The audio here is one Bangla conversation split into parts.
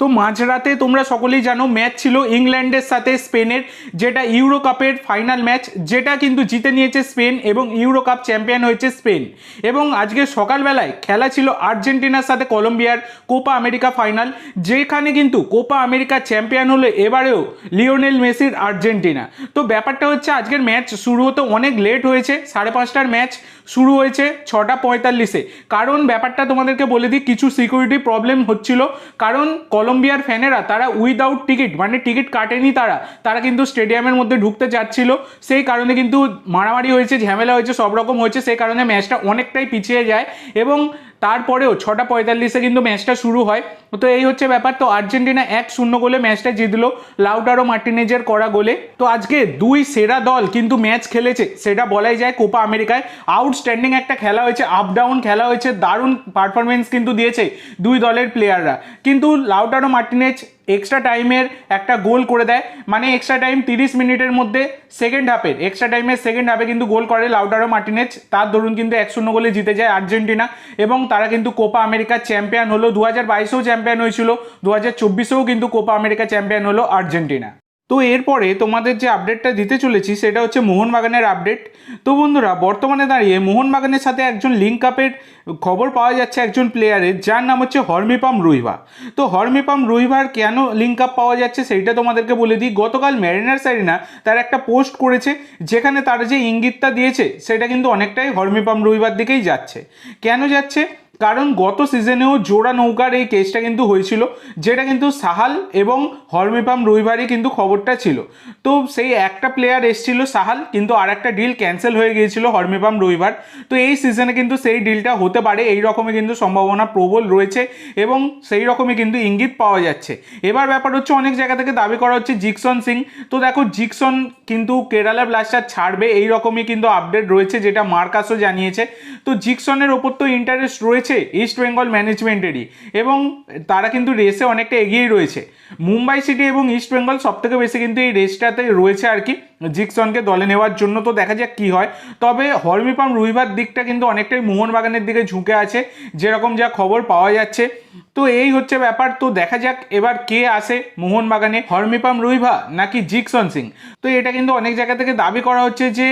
তো মাঝরাতে তোমরা সকলেই জানো, ম্যাচ ছিল ইংল্যান্ডের সাথে স্পেনের, যেটা ইউরো কাপের ফাইনাল ম্যাচ যেটা কিন্তু জিতে নিয়েছে স্পেন এবং ইউরো কাপ চ্যাম্পিয়ন হয়েছে স্পেন। এবং আজকে সকালবেলায় খেলা ছিল আর্জেন্টিনার সাথে কলম্বিয়ার কোপা আমেরিকা ফাইনাল যেখানে কিন্তু কোপা আমেরিকা চ্যাম্পিয়ন হলো এবারেও লিওনেল মেসির আর্জেন্টিনা। তো ব্যাপারটা হচ্ছে আজকের ম্যাচ শুরু হতে অনেক লেট হয়েছে, সাড়ে পাঁচটার ম্যাচ শুরু হয়েছে ছটা পঁয়তাল্লিশে। কারণ ব্যাপারটা তোমাদেরকে বলে দিই, কিছু সিকিউরিটি প্রবলেম হচ্ছিল, কারণ কলম্বিয়ার ফ্যানেরা তারা উইদাউট টিকিট মানে টিকিট কাটেনি তারা। তারা কিন্তু স্টেডিয়ামের মধ্যে ঢুকতে চাচ্ছিল। সেই কারণে কিন্তু মারামারি হয়েছে, ঝামেলা হয়েছে, সব রকম হয়েছে। সেই কারণে ম্যাচটা অনেকটাই পিছিয়ে যায়। এবং তারপরেও ছটা পঁয়তাল্লিশে কিন্তু ম্যাচটা শুরু হয়। তো এই হচ্ছে ব্যাপার। তো আর্জেন্টিনা এক শূন্য গোলে ম্যাচটা জিতলো লাউটারো মার্টিনেজের করা গোলে। তো আজকে দুই সেরা দল কিন্তু ম্যাচ খেলেছে, সেটা বলাই যায় কোপা আমেরিকায়। আউটস্ট্যান্ডিং একটা খেলা হয়েছে আপ ডাউন খেলা হয়েছে, দারুণ পারফরমেন্স কিন্তু দিয়েছে দুই দলের প্লেয়াররা কিন্তু লাউটারো মার্টিনেজ এক্সট্রা টাইমের একটা গোল করে দেয়। মানে এক্সট্রা টাইম তিরিশ মিনিটের মধ্যে সেকেন্ড হাফের এক্সট্রা টাইমের সেকেন্ড হাফে কিন্তু গোল করে লাউটারো মার্টিনেজ। তার দরুন কিন্তু এক শূন্য গোলে জিতে যায় আর্জেন্টিনা। এবং তারা কিন্তু কোপা আমেরিকার চ্যাম্পিয়ন হলো। দু হাজার বাইশেও চ্যাম্পিয়ন হয়েছিল। দু হাজার চব্বিশেও কিন্তু কোপা আমেরিকা চ্যাম্পিয়ন হলো আর্জেন্টিনা। তো এরপরে তোমাদের যে আপডেটটা দিতে চলেছি, সেটা হচ্ছে মোহনবাগানের আপডেট তো বন্ধুরা, বর্তমানে দাঁড়িয়ে মোহনবাগানের সাথে একজন লিঙ্ক আপের খবর পাওয়া যাচ্ছে একজন প্লেয়ারের যার নাম হচ্ছে হরমিপাম রুইভা। তো হরমিপাম রুইভার কেন লিঙ্ক আপ পাওয়া যাচ্ছে, সেইটা তোমাদেরকে বলে দিই। গতকাল ম্যারিনার সারিনা তার একটা পোস্ট করেছে, যেখানে তার যে ইঙ্গিতটা দিয়েছে, সেটা কিন্তু অনেকটাই হরমিপাম রুইভার দিকেই যাচ্ছে। কেন যাচ্ছে? কারণ গত সিজনেও জোড়া নৌকার এই কেসটা কিন্তু হয়েছিল, যেটা কিন্তু সাহাল এবং হরমিপাম রবিবারই কিন্তু খবরটা ছিল। তো সেই একটা প্লেয়ার এসেছিল সাহাল, কিন্তু আর একটা ডিল ক্যান্সেল হয়ে গিয়েছিল হরমিপাম রবিবার। তো এই সিজনে কিন্তু সেই ডিলটা হতে পারে, এই রকমই কিন্তু সম্ভাবনা প্রবল রয়েছে এবং সেই রকমই কিন্তু ইঙ্গিত পাওয়া যাচ্ছে। এবার ব্যাপার হচ্ছে অনেক জায়গা থেকে দাবি করা হচ্ছে জিকসন সিং। তো দেখো, জিকসন কিন্তু কেরালা ব্লাস্টার ছাড়বে, এই রকমই কিন্তু আপডেট রয়েছে, যেটা মার্কাসও জানিয়েছে। তো জিকসনের ওপর তো ইন্টারেস্ট রয়েছে ইস্ট বেঙ্গল ম্যানেজমেন্টেরই এবং তারা কিন্তু রেসে অনেকটা এগিয়েই রয়েছে। মুম্বাই সিটি এবং ইস্ট বেঙ্গল সব থেকে বেশি কিন্তু এই রেসটাতে রয়েছে আর কি। জিকসনকে দলে নেওয়ার জন্য তো দেখা যাক কি হয়। তবে হরমিপাম রুইভার দিকটা কিন্তু অনেকটাই মোহনবাগানের দিকে ঝুঁকে আছে, যেরকম যা খবর পাওয়া যাচ্ছে। তো এই হচ্ছে ব্যাপার। তো দেখা যাক এবার কে আসে মোহনবাগানে হরমিপাম রুইভা নাকি জিকসন সিং তো এটা কিন্তু অনেক জায়গা থেকে দাবি করা হচ্ছে যে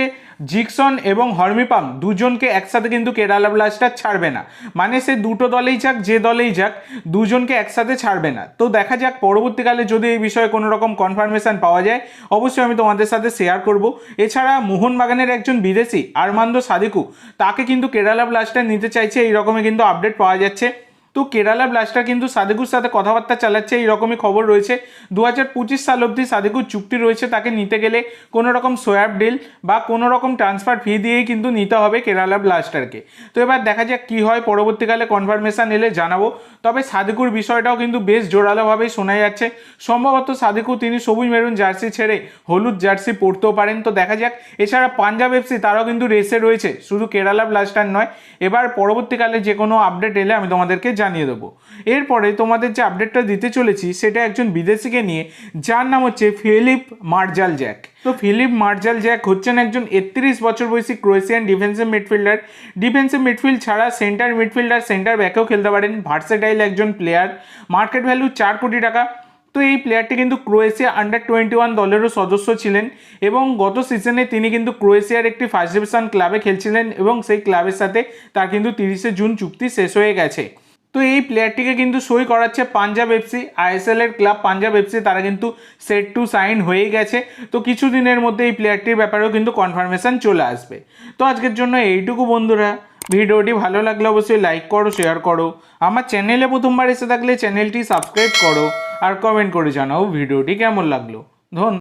জিকসন এবং হরমিপাম দুজনকে একসাথে কিন্তু কেরালা ব্লাস্টার ছাড়বে না। মানে সে দুটো দলেই যাক, যে দলেই যাক, দুজনকে একসাথে ছাড়বে না। তো দেখা যাক, পরবর্তীকালে যদি এই বিষয়ে কোনো রকম কনফার্মেশন পাওয়া যায়, অবশ্যই আমি তোমাদের সাথে শেয়ার করব। এছাড়া মোহনবাগানের একজন বিদেশি, আরমান্দ সাদিকু, তাকে কিন্তু কেরালা ব্লাস্টার নিতে চাইছে এই রকমই কিন্তু আপডেট পাওয়া যাচ্ছে। তো কেরালা ব্লাস্টার কিন্তু সাদেকুর সাথে কথাবার্তা চালাচ্ছে এই রকমই খবর রয়েছে। দু হাজার পঁচিশ সাল অবধি সাদেকুর চুক্তি রয়েছে, তাকে নিতে গেলে কোনো রকম সোয়াব ডিল বা কোনো রকম ট্রান্সফার ফি দিয়েই কিন্তু নিতে হবে কেরালা ব্লাস্টারকে তো এবার দেখা যাক কী হয়, পরবর্তীকালে কনফার্মেশন এলে জানাব। তবে সাদেকুর বিষয়টাও কিন্তু বেশ জোরালোভাবেই শোনা যাচ্ছে। সম্ভবত সাদেকু তিনি সবুজ মেরুন জার্সি ছেড়ে হলুদ জার্সি পরতেও পারেন। তো দেখা যাক, এছাড়া পাঞ্জাব এফসি তারাও কিন্তু রেসে রয়েছে। শুধু কেরালা ব্লাস্টার নয়, এবার পরবর্তীকালে যে কোনো আপডেট এলে আমি তোমাদেরকে জানিয়ে দেবো। এরপরে তোমাদের যে আপডেটটা দিতে চলেছি, সেটা একজন বিদেশিকে নিয়ে, যার নাম হচ্ছে ফিলিপ মার্জাল জ্যাক তো ফিলিপ মার্জাল জ্যাক হচ্ছেন একজন একত্রিশ বছর বয়সী Croatian defensive midfielder defensive midfield ছাড়া সেন্টার মিডফিল্ডার সেন্টার ব্যাকেও খেলতে পারেন। ভার্সেটাইল একজন প্লেয়ার মার্কেট ভ্যালু চার কোটি টাকা। তো এই প্লেয়ারটি কিন্তু ক্রোয়েশিয়া আন্ডার টোয়েন্টি ওয়ান দলেরও সদস্য ছিলেন এবং গত সিজনে তিনি কিন্তু ক্রোয়েশিয়ার একটি ফার্স্ট ডিভিশন ক্লাবে খেলছিলেন এবং সেই ক্লাবের সাথে তার কিন্তু তিরিশে জুন চুক্তি শেষ হয়ে গেছে। তো এই প্লেয়ারটিকে কিন্তু সই করাচ্ছে পাঞ্জাব এফসি আইএসএল এর ক্লাব পাঞ্জাব এফসি তারা কিন্তু সেট টু সাইন হয়েই গেছে। তো কিছু দিনের মধ্যে এই প্লেয়ারটির ব্যাপারেও কিন্তু কনফার্মেশন চলে আসবে। তো আজকের জন্য এইটুকু বন্ধুরা। ভিডিওটি ভালো লাগলে অবশ্যই লাইক করো শেয়ার করো। আমার চ্যানেলে প্রথমবার এসে থাকলে চ্যানেলটি সাবস্ক্রাইব করো। আর কমেন্ট করে জানাও ভিডিওটি কেমন লাগল। ধন্যবাদ।